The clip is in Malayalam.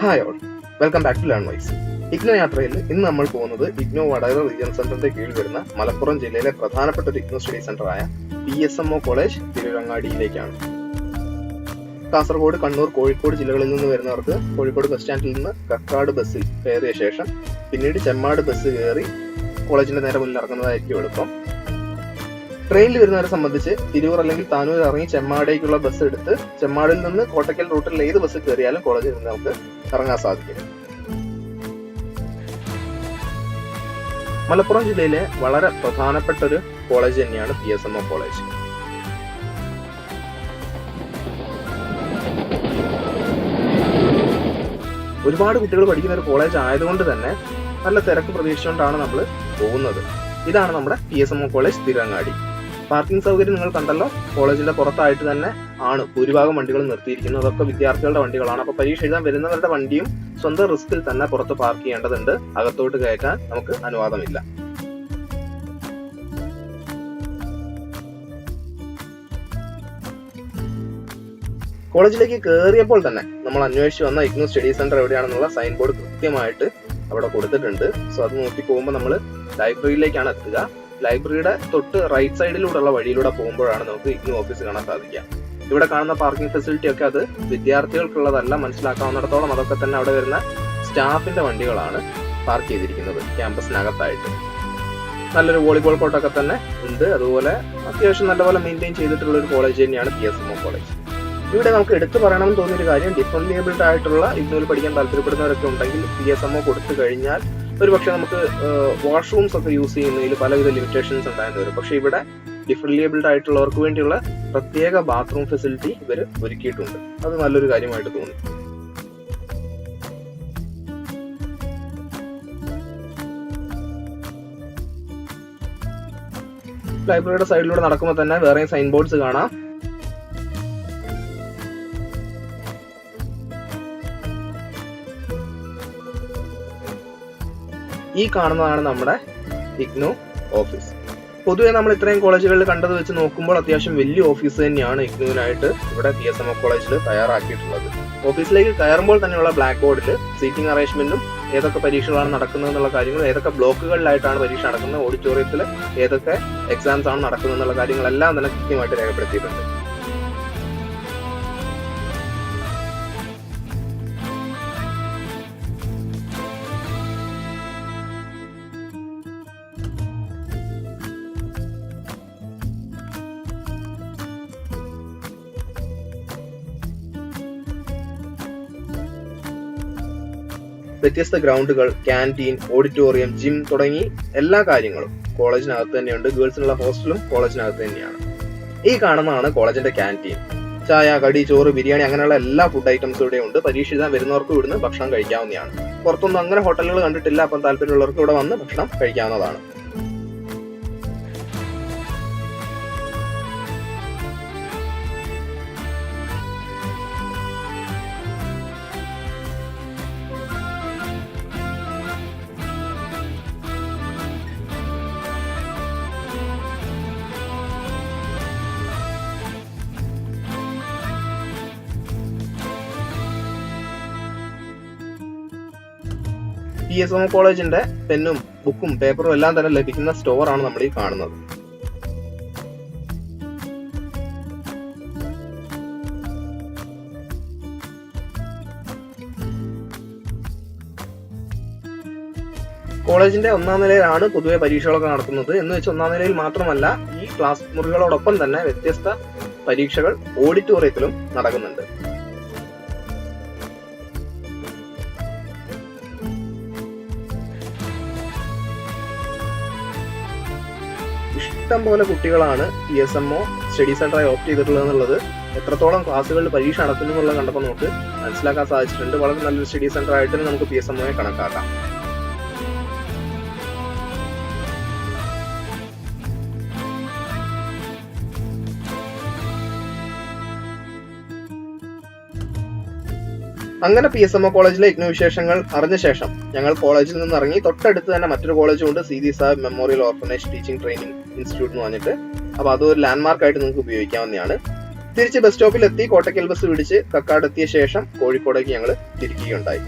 Hi all. Welcome back to learn wise. IGNOU യാത്രയിൽ ഇന്ന് നമ്മൾ പോകുന്നത് ഇഗ്നോ വടകര റീജിയൻ സെന്ററിന്റെ കീഴിൽ വരുന്ന മലപ്പുറം ജില്ലയിലെ പ്രധാനപ്പെട്ട ഒരു IGNOU study സെന്ററായ P S M O college തിരുരങ്ങാടിയിലേക്കാണ്. Kasaragod Kannur Kozhikode ജില്ലകളിൽ നിന്ന് വരുന്നവർക്ക് കോഴിക്കോട് ബസ് സ്റ്റാൻഡിൽ നിന്ന് കക്കാട് ബസ്സിൽ കയറിയ ശേഷം പിന്നീട് ചെമ്മാട് ബസ് കയറി കോളേജിന്റെ നേരെ മുന്നിൽ ഇറങ്ങുന്നതായിരിക്കും എളുപ്പം. ട്രെയിനിൽ വരുന്നവരെ സംബന്ധിച്ച് തിരൂർ അല്ലെങ്കിൽ താനൂർ ഇറങ്ങി ചെമ്മാടേക്കുള്ള ബസ് എടുത്ത് ചെമ്മാടിൽ നിന്ന് കോട്ടക്കൽ റൂട്ടിൽ ഏത് ബസ് കയറിയാലും കോളേജിൽ നിന്ന് നമുക്ക് ഇറങ്ങാൻ സാധിക്കും. മലപ്പുറം ജില്ലയിലെ വളരെ പ്രധാനപ്പെട്ട ഒരു കോളേജ് തന്നെയാണ് P S M O college ഒരുപാട് കുട്ടികൾ പഠിക്കുന്ന ഒരു കോളേജ് ആയതുകൊണ്ട് തന്നെ നല്ല തിരക്ക് പ്രതീക്ഷിച്ചുകൊണ്ടാണ് നമ്മൾ പോകുന്നത്. ഇതാണ് നമ്മുടെ P S M O college Tirurangadi. Parking സൗകര്യം നിങ്ങൾ കണ്ടല്ലോ. കോളേജിന്റെ പുറത്തായിട്ട് തന്നെ ആണ് ഭൂരിഭാഗം വണ്ടികൾ നിർത്തിയിരിക്കുന്നത്. അതൊക്കെ വിദ്യാർത്ഥികളുടെ വണ്ടികളാണ്. അപ്പൊ പരീക്ഷ എഴുതാൻ വരുന്നവരുടെ വണ്ടിയും സ്വന്തം റിസ്കിൽ തന്നെ പുറത്ത് പാർക്ക് ചെയ്യേണ്ടതുണ്ട്. അകത്തോട്ട് കയറ്റാൻ നമുക്ക് അനുവാദമില്ല. കോളേജിലേക്ക് കയറിയപ്പോൾ തന്നെ നമ്മൾ അന്വേഷിച്ച് വന്ന ഇഗ്നോ സ്റ്റഡി സെന്റർ എവിടെയാണെന്നുള്ള സൈൻ ബോർഡ് കൃത്യമായിട്ട് അവിടെ കൊടുത്തിട്ടുണ്ട്. സോ അത് നോക്കി പോകുമ്പോൾ നമ്മൾ ലൈബ്രറിയിലേക്കാണ് എത്തുക. ലൈബ്രറിയുടെ തൊട്ട് റൈറ്റ് സൈഡിലൂടെയുള്ള വഴിയിലൂടെ പോകുമ്പോഴാണ് നമുക്ക് ഇഗ്നു ഓഫീസ് കാണാൻ സാധിക്കുക. ഇവിടെ കാണുന്ന പാർക്കിംഗ് ഫെസിലിറ്റി ഒക്കെ അത് വിദ്യാർത്ഥികൾക്കുള്ളതല്ല മനസ്സിലാക്കാവുന്നിടത്തോളം അതൊക്കെ തന്നെ അവിടെ വരുന്ന സ്റ്റാഫിന്റെ വണ്ടികളാണ് പാർക്ക് ചെയ്തിരിക്കുന്നത് ക്യാമ്പസിനകത്തായിട്ട് നല്ലൊരു വോളിബോൾ കോർട്ടൊക്കെ തന്നെ ഉണ്ട്. അതുപോലെ അത്യാവശ്യം നല്ലപോലെ മെയിന്റെയിൻ ചെയ്തിട്ടുള്ള ഒരു കോളേജ് തന്നെയാണ് പി എസ് എം കോളേജ് ഇവിടെ നമുക്ക് എടുത്തു പറയണമെന്ന് തോന്നിയൊരു കാര്യം ഏബിൾഡ് ആയിട്ടുള്ള ഇഗ്നോയിൽ പഠിക്കാൻ താല്പര്യപ്പെടുന്നവരൊക്കെ ഉണ്ടെങ്കിൽ പി എസ് എം കൊടുത്തു കഴിഞ്ഞാൽ ഒരു പക്ഷെ നമുക്ക് വാഷ്റൂംസ് ഒക്കെ യൂസ് ചെയ്യുന്നതിൽ പലവിധ ലിമിറ്റേഷൻസ് ഉണ്ടായിരുന്നു വരും. പക്ഷെ ഇവിടെ ഏബിൾഡ് ആയിട്ടുള്ളവർക്ക് വേണ്ടിയുള്ള പ്രത്യേക ബാത്റൂം ഫെസിലിറ്റി ഇവർ ഒരുക്കിയിട്ടുണ്ട്. അത് നല്ലൊരു കാര്യമായിട്ട് തോന്നി. ലൈബ്രറിയുടെ സൈഡിലൂടെ നടക്കുമ്പോൾ തന്നെ വേറെയും സൈൻ ബോർഡ്സ് കാണാം. ഈ കാണുന്നതാണ് നമ്മുടെ ഇഗ്നു ഓഫീസ്. പൊതുവെ നമ്മൾ ഇത്രയും കോളേജുകളിൽ കണ്ടത് വെച്ച് നോക്കുമ്പോൾ അത്യാവശ്യം വലിയ ഓഫീസ് തന്നെയാണ് ഇഗ്നുവിനായിട്ട് ഇവിടെ പി എസ് എം ഒ കോളേജിൽ തയ്യാറാക്കിയിട്ടുള്ളത്. ഓഫീസിലേക്ക് കയറുമ്പോൾ തന്നെയുള്ള ബ്ലാക്ക് ബോർഡിൽ സീറ്റിംഗ് അറേഞ്ച്മെന്റും ഏതൊക്കെ പരീക്ഷകളാണ് നടക്കുന്നത് എന്നുള്ള കാര്യങ്ങൾ ഏതൊക്കെ ബ്ലോക്കുകളിലായിട്ടാണ് പരീക്ഷ നടക്കുന്നത് ഓഡിറ്റോറിയത്തിൽ ഏതൊക്കെ എക്സാംസ് ആണ് നടക്കുന്നത് എന്നുള്ള കാര്യങ്ങളെല്ലാം തന്നെ കൃത്യമായിട്ട് രേഖപ്പെടുത്തിയിട്ടുണ്ട്. വ്യത്യസ്ത ഗ്രൗണ്ടുകൾ ക്യാന്റീൻ ഓഡിറ്റോറിയം ജിം തുടങ്ങി എല്ലാ കാര്യങ്ങളും കോളേജിനകത്ത് തന്നെയുണ്ട്. ഗേൾസിനുള്ള ഹോസ്റ്റലും കോളേജിനകത്ത് തന്നെയാണ്. ഈ കാണുന്നതാണ് കോളേജിന്റെ ക്യാന്റീൻ. ചായ കടി ചോറ് ബിരിയാണി അങ്ങനെയുള്ള എല്ലാ ഫുഡ് ഐറ്റംസും ഇവിടെ ഉണ്ട് പരീക്ഷ എഴുതാൻ വരുന്നവർക്ക് ഇവിടുന്ന് ഭക്ഷണം കഴിക്കാവുന്നതാണ്. പുറത്തൊന്നും അങ്ങനെ ഹോട്ടലുകൾ കണ്ടിട്ടില്ല. അപ്പം താല്പര്യമുള്ളവർക്ക് ഇവിടെ വന്ന് ഭക്ഷണം കഴിക്കാവുന്നതാണ്. പി എസ് എം കോളേജിന്റെ പെന്നും ബുക്കും പേപ്പറും എല്ലാം തന്നെ ലഭിക്കുന്ന സ്റ്റോറാണ് നമ്മൾ ഈ കാണുന്നത്. കോളേജിന്റെ ഒന്നാം നിലയിലാണ് പൊതുവെ പരീക്ഷകളൊക്കെ നടത്തുന്നത് എന്ന് വെച്ച് ഒന്നാം നിലയിൽ മാത്രമല്ല ഈ ക്ലാസ് മുറികളോടൊപ്പം തന്നെ വ്യത്യസ്ത പരീക്ഷകൾ ഓഡിറ്റോറിയത്തിലും നടക്കുന്നുണ്ട്. ഇഷ്ടം പോലെ കുട്ടികളാണ് P S M O study സെന്ററായി opt ചെയ്തിട്ടുള്ളത് എന്നുള്ളത്. എത്രത്തോളം ക്ലാസ്സുകളിൽ പരീക്ഷ നടക്കുന്നു എന്നുള്ളത് കണ്ടപ്പോൾ നമുക്ക് മനസ്സിലാക്കാൻ സാധിച്ചിട്ടുണ്ട്. വളരെ നല്ലൊരു സ്റ്റഡി സെന്റർ ആയിട്ട് നമുക്ക് പി എസ് എം ഒയെ കണക്കാക്കാം. അങ്ങനെ പി എസ് എം ഒ കോളേജിലെ യജ്ഞവിശേഷങ്ങൾ അറിഞ്ഞ ശേഷം ഞങ്ങൾ കോളേജിൽ നിന്ന് ഇറങ്ങി തൊട്ടടുത്ത് തന്നെ മറ്റൊരു കോളേജും ഉണ്ട് C D Sahab memorial orphanage teaching training institute എന്ന് പറഞ്ഞിട്ട്. അപ്പോൾ അതൊരു ലാൻഡ്മാർക്ക് ആയിട്ട് നിങ്ങൾക്ക് ഉപയോഗിക്കാവുന്നതാണ് തിരിച്ച് ബസ് സ്റ്റോപ്പിൽ എത്തി കോട്ടക്കൽ ബസ് പിടിച്ച് കക്കാട് എത്തിയ ശേഷം കോഴിക്കോടേക്ക് ഞങ്ങൾ തിരിക്കുകയുണ്ടായി.